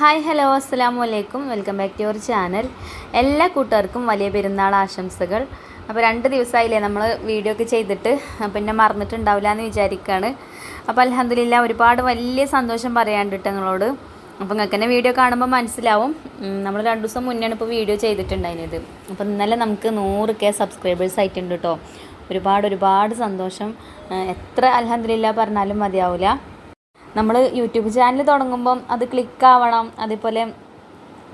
Hi hello അസ്സാം വലൈക്കും welcome back to your channel. എല്ലാ കൂട്ടുകാർക്കും വലിയ പെരുന്നാൾ ആശംസകൾ. അപ്പോൾ രണ്ട് ദിവസമായില്ലേ നമ്മൾ വീഡിയോ ഒക്കെ ചെയ്തിട്ട് പിന്നെ മറന്നിട്ടുണ്ടാവില്ല എന്ന് വിചാരിക്കുകയാണ് അപ്പോൾ അലഹമില്ല ഒരുപാട് വലിയ സന്തോഷം പറയാണ്ടിട്ട് നിങ്ങളോട്. അപ്പോൾ നിങ്ങൾക്ക് തന്നെ വീഡിയോ കാണുമ്പോൾ മനസ്സിലാവും. നമ്മൾ രണ്ട് ദിവസം മുന്നെയാണ് ഇപ്പോൾ വീഡിയോ ചെയ്തിട്ടുണ്ടായിരുന്നത്. അപ്പോൾ ഇന്നലെ നമുക്ക് നൂറ് കെ സബ്സ്ക്രൈബേഴ്സ് ആയിട്ടുണ്ട് കേട്ടോ. ഒരുപാട് ഒരുപാട് സന്തോഷം. എത്ര അലഹമില്ല പറഞ്ഞാലും മതിയാവില്ല. നമ്മൾ യൂട്യൂബ് ചാനൽ തുടങ്ങുമ്പം അത് ക്ലിക്കാവണം അതേപോലെ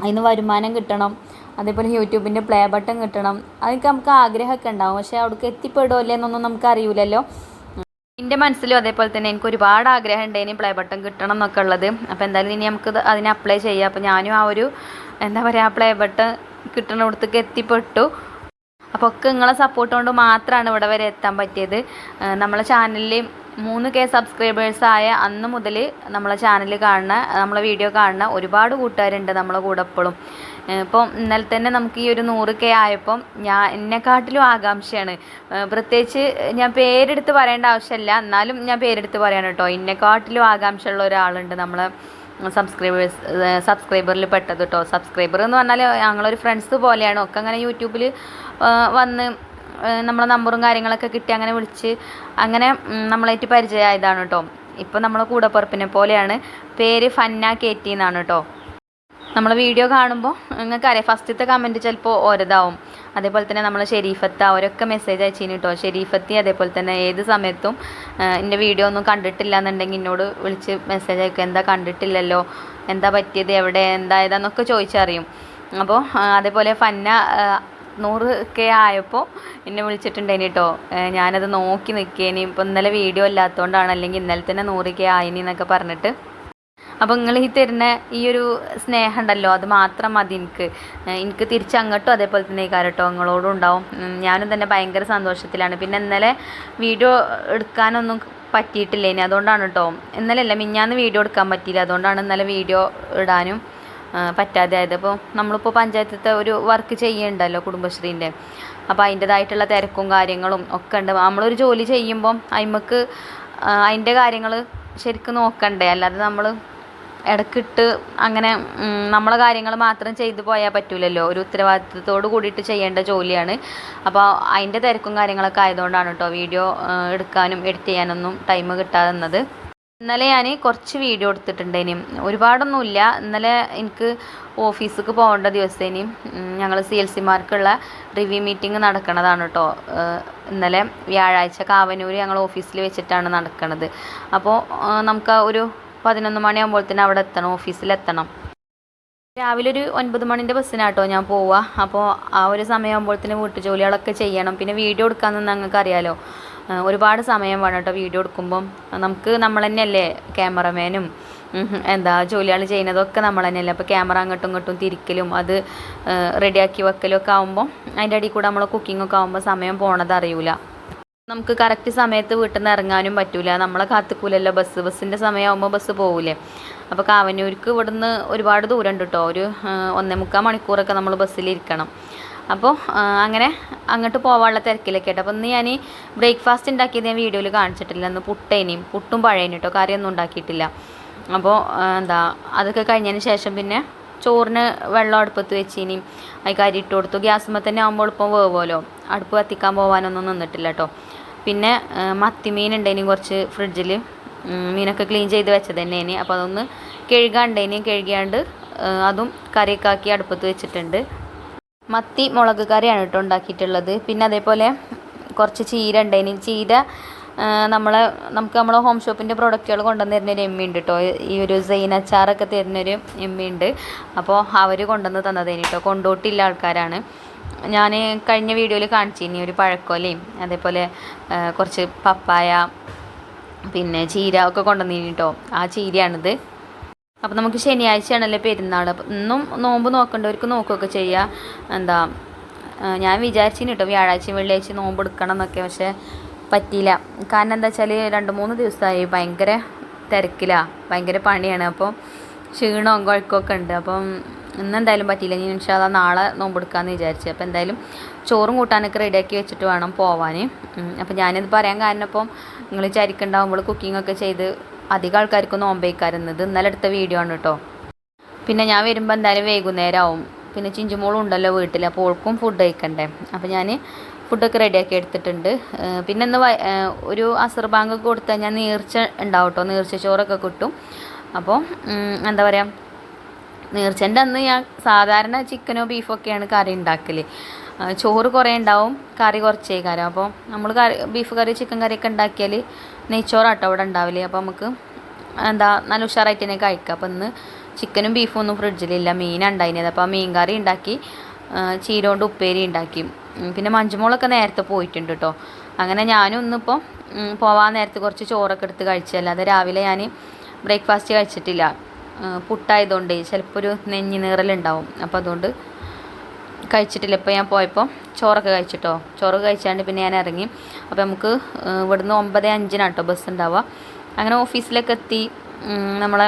അതിന് വരുമാനം കിട്ടണം അതേപോലെ യൂട്യൂബിന്റെ പ്ലേ ബട്ടൺ കിട്ടണം അതൊക്കെ നമുക്ക് ആഗ്രഹമൊക്കെ ഉണ്ടാവും. പക്ഷേ അവിടേക്ക് എത്തിപ്പെടുമോ എന്നൊന്നും നമുക്ക് അറിയില്ലല്ലോ എന്റെ മനസ്സിലും അതേപോലെ തന്നെ എനിക്ക് ഒരുപാട് ആഗ്രഹം ഉണ്ട് ഇനി പ്ലേ ബട്ടൺ കിട്ടണം എന്നൊക്കെ ഉള്ളത്. അപ്പോൾ എന്തായാലും ഇനി നമുക്ക് അതിനെ അപ്ലൈ ചെയ്യാം. അപ്പോൾ ഞാനും ആ ഒരു എന്താ പറയുക പ്ലേ ബട്ടൺ കിട്ടുന്നിടത്തേക്ക് എത്തിപ്പെട്ടു. അപ്പോൾ ഒക്കെ നിങ്ങളെ സപ്പോർട്ട് കൊണ്ട് മാത്രമാണ് ഇവിടെ വരെ എത്താൻ പറ്റിയത്. നമ്മളെ ചാനലിൽ മൂന്ന് കെ സബ്സ്ക്രൈബേഴ്സായ അന്ന് മുതൽ നമ്മളെ ചാനൽ കാണുന്ന നമ്മളെ വീഡിയോ കാണുന്ന ഒരുപാട് കൂട്ടുകാരുണ്ട് നമ്മളെ കൂടെ എപ്പോഴും ഇപ്പം ഇന്നലെ തന്നെ നമുക്ക് ഈ ഒരു നൂറ് കെ ആയപ്പം ഞാൻ എന്നെക്കാട്ടിലും ആകാംക്ഷയാണ്. പ്രത്യേകിച്ച് ഞാൻ പേരെടുത്ത് പറയേണ്ട ആവശ്യമില്ല എന്നാലും ഞാൻ പേരെടുത്ത് പറയാണ് കേട്ടോ എന്നെക്കാട്ടിലും ആകാംക്ഷയുള്ള ഒരാളുണ്ട് നമ്മളെ സബ്സ്ക്രൈബേഴ്സ് സബ്സ്ക്രൈബറിൽ പെട്ടത് കേട്ടോ സബ്സ്ക്രൈബർ എന്ന് പറഞ്ഞാൽ ഞങ്ങളൊരു ഫ്രണ്ട്സ് പോലെയാണ്. ഒക്കെ അങ്ങനെ യൂട്യൂബിൽ വന്ന് നമ്മളെ നമ്പറും കാര്യങ്ങളൊക്കെ കിട്ടി അങ്ങനെ വിളിച്ച് അങ്ങനെ നമ്മളായിട്ട് പരിചയമായതാണ് കേട്ടോ. ഇപ്പോൾ നമ്മളെ കൂടപ്പുറപ്പിനെ പോലെയാണ്. പേര് ഫന്ന കേറ്റി എന്നാണ് കേട്ടോ. നമ്മൾ വീഡിയോ കാണുമ്പോൾ നിങ്ങൾക്കറിയാം ഫസ്റ്റത്തെ കമന്റ് ചിലപ്പോൾ ഓരതാവും. അതേപോലെ തന്നെ നമ്മൾ ഷെരീഫത്ത് അവരൊക്കെ മെസ്സേജ് അയച്ചിന് കേട്ടോ. ഷെരീഫത്തി അതേപോലെ തന്നെ ഏത് സമയത്തും എന്റെ വീഡിയോ ഒന്നും കണ്ടിട്ടില്ല എന്നുണ്ടെങ്കിൽ എന്നോട് വിളിച്ച് മെസ്സേജ് അയക്കും. എന്താ കണ്ടിട്ടില്ലല്ലോ? എന്താ പറ്റിയത്? എവിടെ? എന്തായതാന്നൊക്കെ ചോദിച്ചറിയും. അപ്പോൾ അതേപോലെ ഫന്ന നൂറ് കെ ആയപ്പോൾ എന്നെ വിളിച്ചിട്ടുണ്ടേനി കേട്ടോ ഞാനത് നോക്കി നിൽക്കേനി ഇപ്പോൾ ഇന്നലെ വീഡിയോ ഇല്ലാത്തതുകൊണ്ടാണ് അല്ലെങ്കിൽ ഇന്നലെ തന്നെ നൂറ് കെ ആയിനി എന്നൊക്കെ പറഞ്ഞിട്ട്. അപ്പോൾ നിങ്ങൾ ഈ തരുന്ന ഈ ഒരു സ്നേഹം ഉണ്ടല്ലോ അത് മാത്രം മതി എനിക്ക് എനിക്ക് തിരിച്ചങ്ങോട്ടും അതേപോലെ തന്നെ കാരട്ടോ നിങ്ങളോടും ഉണ്ടാവും. ഞാനും തന്നെ ഭയങ്കര സന്തോഷത്തിലാണ്. പിന്നെ ഇന്നലെ വീഡിയോ എടുക്കാനൊന്നും പറ്റിയിട്ടില്ല ഇനി അതുകൊണ്ടാണ് കേട്ടോ ഇന്നലെ അല്ല മിഞ്ഞാന്ന് വീഡിയോ എടുക്കാൻ പറ്റിയില്ല. അതുകൊണ്ടാണ് ഇന്നലെ വീഡിയോ ഇടാനും പറ്റാതെ ആയത്. അപ്പോൾ നമ്മളിപ്പോൾ പഞ്ചായത്തിലത്തെ ഒരു വർക്ക് ചെയ്യുന്നുണ്ടല്ലോ കുടുംബശ്രീന്റെ അപ്പോൾ അതിന്റെതായിട്ടുള്ള തിരക്കും കാര്യങ്ങളും ഒക്കെ ഉണ്ട്. നമ്മളൊരു ജോലി ചെയ്യുമ്പം അതിമക്ക് അതിന്റെ കാര്യങ്ങൾ ശരിക്കും നോക്കണ്ടേ? അല്ലാതെ നമ്മൾ ഇടക്കിട്ട് അങ്ങനെ നമ്മളെ കാര്യങ്ങൾ മാത്രം ചെയ്തു പോയാൽ പറ്റൂലല്ലോ. ഒരു ഉത്തരവാദിത്വത്തോട് കൂടിയിട്ട് ചെയ്യേണ്ട ജോലിയാണ്. അപ്പോൾ അതിന്റെ തിരക്കും കാര്യങ്ങളൊക്കെ ആയതുകൊണ്ടാണ് കേട്ടോ വീഡിയോ എടുക്കാനും എഡിറ്റ് ചെയ്യാനൊന്നും ടൈം കിട്ടാതെ ഇന്നലെ ഞാൻ കുറച്ച് വീഡിയോ എടുത്തിട്ടുണ്ടേനി ഒരുപാടൊന്നുമില്ല. ഇന്നലെ എനിക്ക് ഓഫീസിലേക്ക് പോകേണ്ട ദിവസേനി ഞങ്ങൾ സി എൽ സിമാർക്കുള്ള റിവ്യൂ മീറ്റിംഗ് നടക്കണതാണ് കേട്ടോ ഇന്നലെ വ്യാഴാഴ്ച കാവനൂർ ഞങ്ങൾ ഓഫീസിൽ വെച്ചിട്ടാണ് നടക്കണത്. അപ്പോൾ നമുക്ക് ഒരു പതിനൊന്ന് മണിയാകുമ്പോൾ തന്നെ അവിടെ എത്തണം ഓഫീസിലെത്തണം. രാവിലെ ഒരു ഒൻപത് മണിന്റെ ബസ്സിനാട്ടോ ഞാൻ പോവുക. അപ്പോൾ ആ ഒരു സമയമാകുമ്പോഴത്തേന് വീട്ടുജോലികളൊക്കെ ചെയ്യണം. പിന്നെ വീഡിയോ എടുക്കാമെന്ന് ഞങ്ങൾക്ക് അറിയാലോ ഒരുപാട് സമയം വേണം കേട്ടോ വീഡിയോ എടുക്കുമ്പം. നമുക്ക് നമ്മൾ തന്നെയല്ലേ ക്യാമറമാനും എന്താ ജോലികൾ ചെയ്യുന്നതൊക്കെ നമ്മൾ തന്നെയല്ലേ അപ്പോൾ ക്യാമറ അങ്ങോട്ടും ഇങ്ങോട്ടും തിരിക്കലും അത് റെഡിയാക്കി വെക്കലും ഒക്കെ ആകുമ്പോൾ അതിന്റെ അടിയിൽ കൂടെ നമ്മൾ കുക്കിംഗ് ഒക്കെ ആകുമ്പോൾ സമയം പോണത് അറിയില്ല നമുക്ക് കറക്റ്റ് സമയത്ത് വീട്ടിൽ നിന്ന് ഇറങ്ങാനും പറ്റൂല. നമ്മളെ കാത്തുക്കൂലല്ലോ. ബസ് ബസ്സിന്റെ സമയമാകുമ്പോൾ ബസ് പോകൂലേ അപ്പോൾ കാവന്നൂർക്ക് ഇവിടുന്ന് ഒരുപാട് ദൂരം ഉണ്ട് കേട്ടോ. ഒരു ഒന്നേ മുക്കാൽ മണിക്കൂറൊക്കെ നമ്മൾ ബസ്സിലിരിക്കണം. അപ്പോൾ അങ്ങനെ അങ്ങോട്ട് പോകാനുള്ള തിരക്കിലൊക്കെ ആയിട്ട്. അപ്പോൾ ഇന്ന് ഞാൻ ബ്രേക്ക്ഫാസ്റ്റ് ഉണ്ടാക്കിയത് ഞാൻ വീഡിയോയിൽ കാണിച്ചിട്ടില്ല. ഇന്ന് പുട്ടേനെയും പുട്ടും പഴയനും കേട്ടോ കറിയൊന്നും ഉണ്ടാക്കിയിട്ടില്ല. അപ്പോൾ എന്താ അതൊക്കെ കഴിഞ്ഞതിന് ശേഷം പിന്നെ ചോറിന് വെള്ളം അടുപ്പത്ത് വെച്ചിനി. അതിൽ കരി ഇട്ട് കൊടുത്തു. ഗ്യാസുമ്മ തന്നെ ആകുമ്പോൾ ഇപ്പം വേവുമല്ലോ. അടുപ്പ് കത്തിക്കാൻ പോകാനൊന്നും നിന്നിട്ടില്ല കേട്ടോ പിന്നെ മത്തിമീൻ മത്തി മീൻ ഉണ്ടേനി കുറച്ച് ഫ്രിഡ്ജിൽ. മീനൊക്കെ ക്ലീൻ ചെയ്ത് വെച്ചത് തന്നെയാണ്. അപ്പോൾ അതൊന്ന് കഴുകാണ്ടേനി കഴുകിയാണ്ട് അതും കറിയൊക്കെ ആക്കി അടുപ്പത്ത് വെച്ചിട്ടുണ്ട്. മത്തി മുളക് കറിയാണ് കേട്ടോ ഉണ്ടാക്കിയിട്ടുള്ളത്. പിന്നെ അതേപോലെ കുറച്ച് ചീര ഉണ്ടായിന് ചീര നമ്മളെ നമുക്ക് നമ്മളെ ഹോം ഷോപ്പിന്റെ പ്രൊഡക്റ്റുകൾ കൊണ്ടുവന്ന് തരുന്നൊരു എമ്മി ഉണ്ട് കേട്ടോ. ഈ ഒരു സെയിൻ അച്ചാറൊക്കെ തരുന്നൊരു എമ്മി ഉണ്ട്. അപ്പോൾ അവർ കൊണ്ടുവന്ന് തന്നതേനി കേട്ടോ. കൊണ്ടോട്ടില്ല ആൾക്കാരാണ്. ഞാൻ കഴിഞ്ഞ വീഡിയോയിൽ കാണിച്ചിനി ഒരു പഴക്കൊലയും അതേപോലെ കുറച്ച് പപ്പായ പിന്നെ ചീര ഒക്കെ കൊണ്ടുവന്നിനി കേട്ടോ. ആ ചീരയാണിത്. അപ്പോൾ നമുക്ക് ശനിയാഴ്ചയാണല്ലേ പെരുന്നാൾ അപ്പം ഇന്നും നോമ്പ് നോക്കേണ്ടവർക്ക് നോക്കുകയൊക്കെ ചെയ്യാം. എന്താ ഞാൻ വിചാരിച്ചിന് കേട്ടോ വ്യാഴാഴ്ച വെള്ളിയാഴ്ച നോമ്പ് എടുക്കണം എന്നൊക്കെ പക്ഷേ പറ്റിയില്ല. കാരണം എന്താ വെച്ചാൽ രണ്ട് മൂന്ന് ദിവസമായി ഭയങ്കര തിരക്കിലാണ് ഭയങ്കര പണിയാണ്. അപ്പോൾ ക്ഷീണവും കുഴക്കമൊക്കെ ഉണ്ട്. അപ്പം ഇന്ന് എന്തായാലും പറ്റിയില്ല. ഇനി ഇൻഷാല്ല നാളെ നോമ്പ് നോമ്പെടുക്കാമെന്ന് വിചാരിച്ചു. അപ്പോൾ എന്തായാലും ചോറും കൂട്ടാനൊക്കെ റെഡിയാക്കി വെച്ചിട്ട് വേണം പോവാൻ അപ്പോൾ ഞാനിത് പറയാൻ കാരണം ഇപ്പം നിങ്ങൾ വിചാരിക്കണ്ടാവുമ്പോൾ കുക്കിംഗ് ഒക്കെ ചെയ്ത് അധികം ആൾക്കാർക്ക് നോമ്പേക്കാരുന്നത് ഇന്നലെ എടുത്ത വീഡിയോ ആണ് കേട്ടോ പിന്നെ ഞാൻ വരുമ്പോൾ എന്തായാലും വൈകുന്നേരം ആവും പിന്നെ ചിഞ്ചുമോളും ഉണ്ടല്ലോ വീട്ടിൽ അപ്പോൾ ഓൾക്കും ഫുഡ് കഴിക്കണ്ടേ. അപ്പോൾ ഞാൻ ഫുഡൊക്കെ റെഡിയാക്കി എടുത്തിട്ടുണ്ട്. പിന്നെ ഇന്ന് ഒരു അസർ ബാങ്ക് കൊടുത്താൽ ഞാൻ നീർച്ച ഉണ്ടാവും കേട്ടോ നീർച്ച ചോറൊക്കെ കിട്ടും. അപ്പോൾ എന്താ പറയുക നീർച്ചന്റെ അന്ന് ഞാൻ സാധാരണ ചിക്കനോ ബീഫോ ഒക്കെയാണ് കറി ഉണ്ടാക്കൽ ചോറ് കുറേ ഉണ്ടാവും കറി കുറച്ചേ കാരം അപ്പോൾ നമ്മൾ കറി ബീഫ് കറി ചിക്കൻ കറിയൊക്കെ ഉണ്ടാക്കിയാൽ നെയ്ച്ചോറാട്ടോ അവിടെ ഉണ്ടാവില്ലേ അപ്പോൾ നമുക്ക് എന്താ നല്ല ഉഷാറായിട്ട് തന്നെ കഴിക്കാം. അപ്പോൾ ഇന്ന് ചിക്കനും ബീഫും ഒന്നും ഫ്രിഡ്ജിലില്ല മീനാണ് ഉണ്ടായിരുന്നത് അപ്പോൾ ആ മീൻ കറി ഉണ്ടാക്കി ചീരോണ്ട് ഉപ്പേരി ഉണ്ടാക്കി. പിന്നെ മഞ്ചുമോളൊക്കെ നേരത്തെ പോയിട്ടുണ്ട് കേട്ടോ അങ്ങനെ ഞാനും ഇന്നിപ്പോൾ പോവാൻ നേരത്തെ കുറച്ച് ചോറൊക്കെ എടുത്ത് കഴിച്ചല്ലാതെ രാവിലെ ഞാൻ ബ്രേക്ക്ഫാസ്റ്റ് കഴിച്ചിട്ടില്ല. പുട്ടായതുകൊണ്ട് ചിലപ്പോൾ ഒരു നെഞ്ഞി നീറലുണ്ടാവും അപ്പോൾ അതുകൊണ്ട് കഴിച്ചിട്ടില്ല. ഇപ്പോൾ ഞാൻ പോയപ്പോൾ ചോറൊക്കെ കഴിച്ചിട്ടോ. ചോറ് കഴിച്ചാണ്ട് പിന്നെ ഞാൻ ഇറങ്ങി. അപ്പോൾ നമുക്ക് ഇവിടുന്ന് ഒമ്പത് അഞ്ചിനാണ് കേട്ടോ ബസ് ഉണ്ടാവുക. അങ്ങനെ ഓഫീസിലൊക്കെ എത്തി. നമ്മളെ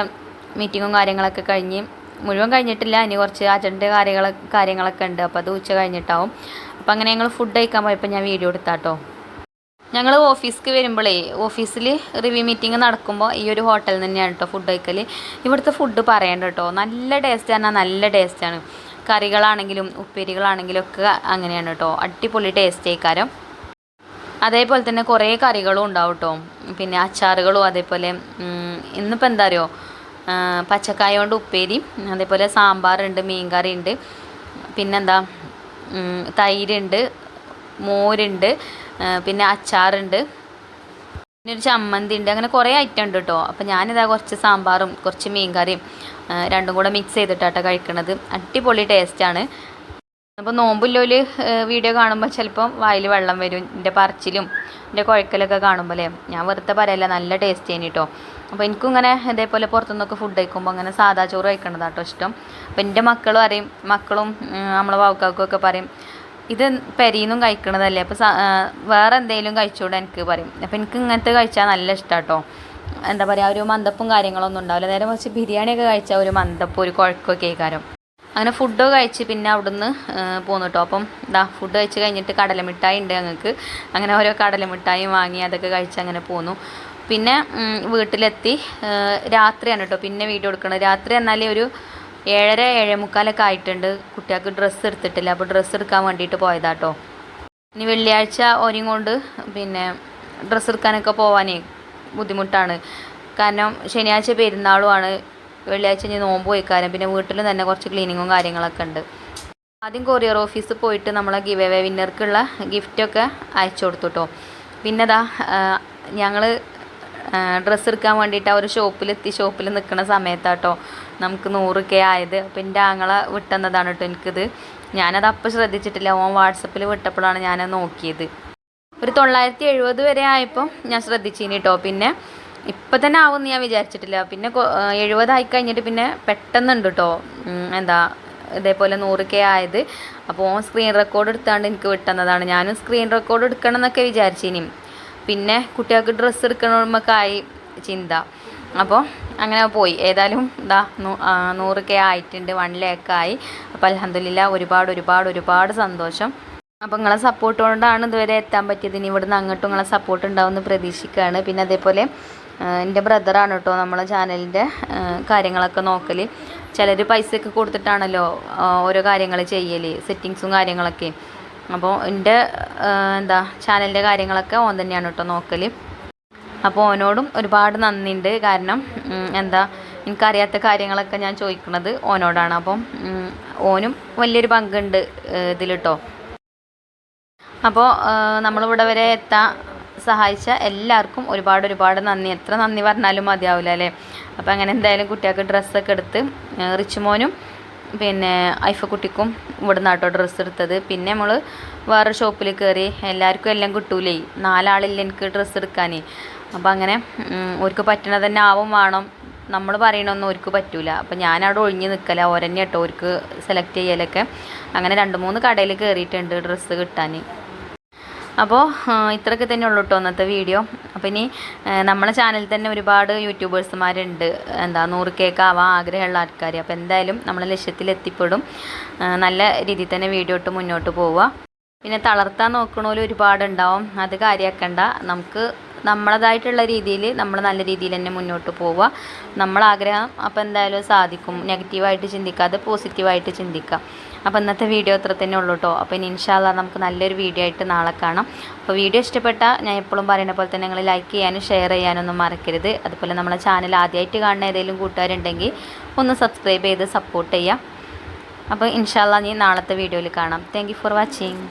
മീറ്റിങ്ങും കാര്യങ്ങളൊക്കെ കഴിഞ്ഞ്. മുഴുവൻ കഴിഞ്ഞിട്ടില്ല. ഇനി കുറച്ച് അജണ്ട കാര്യങ്ങൾ കാര്യങ്ങളൊക്കെ ഉണ്ട്. അപ്പോൾ അത് ഉച്ച കഴിഞ്ഞിട്ടാവും. അപ്പോൾ അങ്ങനെ ഞങ്ങൾ ഫുഡ് കഴിക്കാൻ പോയപ്പോൾ ഞാൻ വീഡിയോ എടുത്താട്ടോ. ഞങ്ങൾ ഓഫീസിലേക്ക് വരുമ്പോഴേ ഓഫീസിൽ റിവ്യൂ മീറ്റിംഗ് നടക്കുമ്പോൾ ഈ ഒരു ഹോട്ടലിൽ തന്നെയാണ് കേട്ടോ ഫുഡ് കഴിക്കൽ ഇവിടുത്തെ ഫുഡ് പറയേണ്ട കേട്ടോ നല്ല ടേസ്റ്റ് പറഞ്ഞാൽ നല്ല ടേസ്റ്റാണ് കറികളാണെങ്കിലും ഉപ്പേരികളാണെങ്കിലും ഒക്കെ അങ്ങനെയാണ് കേട്ടോ. അടിപൊളി ടേസ്റ്റ് ആയിക്കാരം. അതേപോലെ തന്നെ കുറേ കറികളും ഉണ്ടാവും കേട്ടോ. പിന്നെ അച്ചാറുകളും അതേപോലെ ഇന്നിപ്പോൾ എന്താ അറിയോ? പച്ചക്കായ കൊണ്ട് ഉപ്പേരി അതേപോലെ സാമ്പാറുണ്ട് മീൻകറി ഉണ്ട്. പിന്നെന്താ തൈരുണ്ട് മോരുണ്ട് പിന്നെ അച്ചാറുണ്ട്. പിന്നെ ഒരു ചമ്മന്തി ഉണ്ട്. അങ്ങനെ കുറേ ഐറ്റം ഉണ്ട് കേട്ടോ അപ്പോൾ ഞാനിതാ കുറച്ച് സാമ്പാറും കുറച്ച് മീൻകറിയും കറിയും രണ്ടും കൂടെ മിക്സ് ചെയ്തിട്ടാട്ടോ കഴിക്കണത്. അടിപൊളി ടേസ്റ്റാണ് അപ്പോൾ നോമ്പില്ലോൽ വീഡിയോ കാണുമ്പോൾ ചിലപ്പം വായിൽ വെള്ളം വരും എന്റെ പറച്ചിലും എന്റെ കുഴക്കലൊക്കെ കാണുമ്പോൾ അല്ലേ ഞാൻ വെറുതെ പറയല്ല നല്ല ടേസ്റ്റ് ചെയ്യുന്നു കേട്ടോ അപ്പോൾ എനിക്കും ഇങ്ങനെ ഇതേപോലെ പുറത്തുനിന്നൊക്കെ ഫുഡ് കഴിക്കുമ്പോൾ അങ്ങനെ സാധാ ചോറ് കഴിക്കണതാട്ടോ ഇഷ്ടം. അപ്പോൾ എന്റെ മക്കളും അറിയും മക്കളും നമ്മളെ വാവുക്കാക്കും ഒക്കെ പറയും ഇത് പെരീന്നും കഴിക്കണതല്ലേ? അപ്പോൾ വേറെ എന്തെങ്കിലും കഴിച്ചുകൂടെ എനിക്ക് പറയും. അപ്പോൾ എനിക്ക് ഇങ്ങനത്തെ കഴിച്ചാൽ നല്ല ഇഷ്ടമാണ് കേട്ടോ എന്താ പറയുക ഒരു മന്ദപ്പും കാര്യങ്ങളൊന്നും ഉണ്ടാവില്ല. നേരെ കുറച്ച് ബിരിയാണിയൊക്കെ കഴിച്ചാൽ ഒരു മന്ദപ്പും ഒരു കുഴക്കമൊക്കെ ആയിക്കാരം. അങ്ങനെ ഫുഡ് കഴിച്ച് പിന്നെ അവിടുന്ന് പോന്നു കേട്ടോ അപ്പം ഇതാ ഫുഡ് കഴിച്ച് കഴിഞ്ഞിട്ട് കടലമിഠായി ഉണ്ട് ഞങ്ങൾക്ക്. അങ്ങനെ ഓരോ കടലമിഠായും വാങ്ങി അതൊക്കെ കഴിച്ച് അങ്ങനെ പോന്നു. പിന്നെ വീട്ടിലെത്തി. രാത്രിയാണ് കേട്ടോ പിന്നെ വീഡിയോ എടുക്കണത്. രാത്രി എന്നാൽ ഒരു ഏഴര ഏഴേ മുക്കാലൊക്കെ ആയിട്ടുണ്ട്. കുട്ടികൾക്ക് ഡ്രസ്സ് എടുത്തിട്ടില്ല. അപ്പോൾ ഡ്രസ്സ് എടുക്കാൻ വേണ്ടിയിട്ട് പോയതാട്ടോ. ഇനി വെള്ളിയാഴ്ച ഓരെയും കൊണ്ട് പിന്നെ ഡ്രസ്സ് എടുക്കാനൊക്കെ പോവാനേ ബുദ്ധിമുട്ടാണ്. കാരണം ശനിയാഴ്ച പെരുന്നാളുമാണ്. വെള്ളിയാഴ്ച ഇനി നോമ്പ് വയ്ക്കാനും. പിന്നെ വീട്ടിൽ തന്നെ കുറച്ച് ക്ലീനിങ്ങും കാര്യങ്ങളൊക്കെ ഉണ്ട്. ആദ്യം കൊറിയർ ഓഫീസിൽ പോയിട്ട് നമ്മളെ ഗിവ് വിന്നർക്കുള്ള ഗിഫ്റ്റൊക്കെ അയച്ചു കൊടുത്തു കേട്ടോ പിന്നെതാ ഞങ്ങൾ ഡ്രസ്സ് എടുക്കാൻ വേണ്ടിയിട്ട് ആ ഒരു ഷോപ്പിലെത്തി ഷോപ്പിൽ നിൽക്കുന്ന സമയത്താട്ടോ നമുക്ക് നൂറ് കെ ആയത്. അപ്പോൾ എന്റെ ആങ്ങളെ വിട്ടെന്നതാണ് കേട്ടോ എനിക്കിത്. ഞാനത് അപ്പം ശ്രദ്ധിച്ചിട്ടില്ല. ഓൻ വാട്സപ്പിൽ വിട്ടപ്പോഴാണ് ഞാൻ നോക്കിയത്. ഒരു തൊള്ളായിരത്തി എഴുപത് വരെ ആയപ്പോൾ ഞാൻ ശ്രദ്ധിച്ചിനി കേട്ടോ പിന്നെ ഇപ്പം തന്നെ ആവുമെന്ന് ഞാൻ വിചാരിച്ചിട്ടില്ല. പിന്നെ എഴുപതായി കഴിഞ്ഞിട്ട് പിന്നെ പെട്ടെന്നുണ്ട് കേട്ടോ എന്താ ഇതേപോലെ നൂറ് കെ ആയത്. അപ്പോൾ ഓൻ സ്ക്രീൻ റെക്കോർഡ് എടുത്താണ്ട് എനിക്ക് വിട്ടുന്നതാണ്. ഞാനും സ്ക്രീൻ റെക്കോർഡ് എടുക്കണം എന്നൊക്കെ വിചാരിച്ചിനി. പിന്നെ കുട്ടികൾക്ക് ഡ്രസ്സ് എടുക്കണമൊക്കെ ചിന്ത. അപ്പോൾ അങ്ങനെ പോയി. ഏതായാലും ഇതാ നൂറ് കെ ആയിട്ടുണ്ട് വൺ ലേക്കായി അപ്പോൾ അലഹമില്ല ഒരുപാട് ഒരുപാട് ഒരുപാട് സന്തോഷം. അപ്പോൾ നിങ്ങളെ സപ്പോർട്ട് കൊണ്ടാണ് ഇതുവരെ എത്താൻ പറ്റിയത്. ഇനി ഇവിടുന്ന് അങ്ങോട്ടും നിങ്ങളെ സപ്പോർട്ട് ഉണ്ടാവുമെന്ന് പ്രതീക്ഷിക്കുകയാണ്. പിന്നെ അതേപോലെ എന്റെ ബ്രദറാണ് കേട്ടോ നമ്മളെ ചാനലിന്റെ കാര്യങ്ങളൊക്കെ നോക്കൽ ചിലർ പൈസയൊക്കെ കൊടുത്തിട്ടാണല്ലോ ഓരോ കാര്യങ്ങൾ ചെയ്യൽ സെറ്റിങ്സും കാര്യങ്ങളൊക്കെ. അപ്പോൾ എന്റെ എന്താ ചാനലിന്റെ കാര്യങ്ങളൊക്കെ ഓൻ തന്നെയാണ് കേട്ടോ നോക്കൽ അപ്പോൾ ഓനോടും ഒരുപാട് നന്ദിയുണ്ട് കാരണം എന്താ എനിക്കറിയാത്ത കാര്യങ്ങളൊക്കെ ഞാൻ ചോദിക്കുന്നത് ഓനോടാണ്. അപ്പം ഓനും വലിയൊരു പങ്കുണ്ട് ഇതിൽ കേട്ടോ അപ്പോൾ നമ്മളിവിടെ വരെ എത്താൻ സഹായിച്ച എല്ലാവർക്കും ഒരുപാട് ഒരുപാട് നന്ദി. എത്ര നന്ദി പറഞ്ഞാലും മതിയാവില്ല അല്ലേ? അപ്പോൾ അങ്ങനെ എന്തായാലും കുട്ടികൾക്ക് ഡ്രസ്സൊക്കെ എടുത്ത് റിച്ചുമോനും പിന്നെ ഐഫക്കുട്ടിക്കും ഇവിടെ നാട്ടോ ഡ്രസ്സ് എടുത്തത്. പിന്നെ നമ്മൾ വേറെ ഷോപ്പിൽ കയറി എല്ലാവർക്കും എല്ലാം കിട്ടൂലേ. നാലാളില്ല എനിക്ക് ഡ്രസ്സ് എടുക്കാനേ. അപ്പം അങ്ങനെ അവർക്ക് പറ്റണത് തന്നെ ആവും വേണം. നമ്മൾ പറയണമൊന്നും ഓർക്ക് പറ്റൂല. അപ്പം ഞാനവിടെ ഒഴിഞ്ഞ് നിൽക്കല ഓരന്നെ കേട്ടോ ഓർക്ക് സെലക്ട് ചെയ്യലൊക്കെ. അങ്ങനെ രണ്ട് മൂന്ന് കടയിൽ കയറിയിട്ടുണ്ട് ഡ്രസ്സ് കിട്ടാൻ അപ്പോൾ ഇത്രയൊക്കെ തന്നെ ഉള്ളൂ കേട്ടോ അന്നത്തെ വീഡിയോ. അപ്പോൾ ഇനി നമ്മളെ ചാനലിൽ തന്നെ ഒരുപാട് യൂട്യൂബേഴ്സുമാരുണ്ട്. എന്താ നൂറ് കേക്ക് ആഗ്രഹമുള്ള ആൾക്കാർ അപ്പോൾ എന്തായാലും നമ്മളെ ലക്ഷ്യത്തിൽ എത്തിപ്പെടും. നല്ല രീതിയിൽ തന്നെ വീഡിയോ ഇട്ട് മുന്നോട്ട് പോവുക. പിന്നെ തളർത്താൻ ഒരുപാട് ഒരുപാടുണ്ടാവും. അത് കാര്യമാക്കണ്ട നമുക്ക് നമ്മളതായിട്ടുള്ള രീതിയിൽ നമ്മൾ നല്ല രീതിയിൽ തന്നെ മുന്നോട്ട് പോവുക. നമ്മളാഗ്രഹം അപ്പോൾ എന്തായാലും സാധിക്കും. നെഗറ്റീവായിട്ട് ചിന്തിക്കാതെ പോസിറ്റീവായിട്ട് ചിന്തിക്കുക. അപ്പോൾ ഇന്നത്തെ വീഡിയോ അത്ര തന്നെ ഉള്ളൂ കേട്ടോ അപ്പോൾ ഇനി ഇൻഷാല്ല നമുക്ക് നല്ലൊരു വീഡിയോ ആയിട്ട് നാളെ കാണാം. അപ്പോൾ വീഡിയോ ഇഷ്ടപ്പെട്ടാൽ ഞാൻ എപ്പോഴും പറയുന്ന പോലെ തന്നെ നിങ്ങൾ ലൈക്ക് ചെയ്യാനും ഷെയർ ചെയ്യാനൊന്നും മറക്കരുത്. അതുപോലെ നമ്മളെ ചാനൽ ആദ്യമായിട്ട് കാണുന്ന ഏതെങ്കിലും കൂട്ടുകാരുണ്ടെങ്കിൽ ഒന്ന് സബ്സ്ക്രൈബ് ചെയ്ത് സപ്പോർട്ട് ചെയ്യുക അപ്പോൾ ഇൻഷാല്ല നീ നാളത്തെ വീഡിയോയിൽ കാണാം. Thank for watching